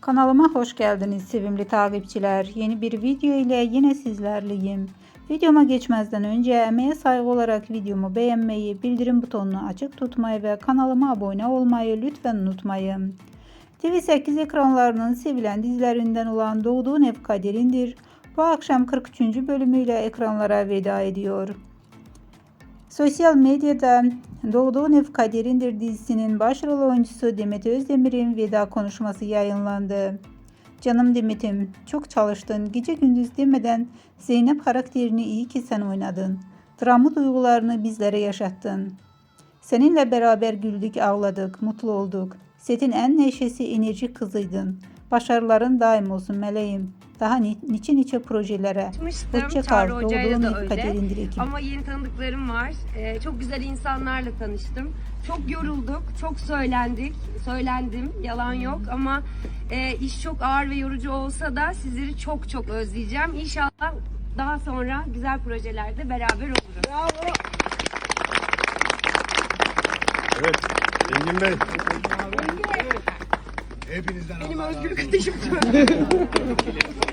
Kanalıma hoş geldiniz sevimli takipçiler. Yeni bir video ile yine sizlerleyim. Videoma geçmezden önce emeğe saygı olarak videomu beğenmeyi, bildirim butonunu açık tutmayı ve kanalıma abone olmayı lütfen unutmayın. TV8 ekranlarının sevilen dizilerinden olan Doğduğun Ev Kaderindir. Bu akşam 43. bölümüyle ekranlara veda ediyor. Sosyal medyada Doğduğun Ev Kaderindir dizisinin başrol oyuncusu Demet Özdemir'in veda konuşması yayınlandı. Canım Demet'im çok çalıştın. Gece gündüz demeden Zeynep karakterini iyi ki sen oynadın. Dramı duygularını bizlere yaşattın. Seninle beraber güldük, ağladık, mutlu olduk. Setin en neşesi, enerjik kızıydın. Başarıların daim olsun meleğim. Daha ni niçe niçe projelere. Tanışmıştım. Hoşça kal. Çağrı Hoca'yla Doğduğun öyle. Kaderindir ekip. Ama yeni tanıdıklarım var. Ee, çok güzel insanlarla tanıştım. Çok yorulduk, çok söylendik, söylendim, yalan yok ama e, iş çok ağır ve yorucu olsa da sizleri çok çok özleyeceğim. İnşallah daha sonra güzel projelerde beraber oluruz. Evet. Engin Bey. Hepinizden Benim özgür kardeşim.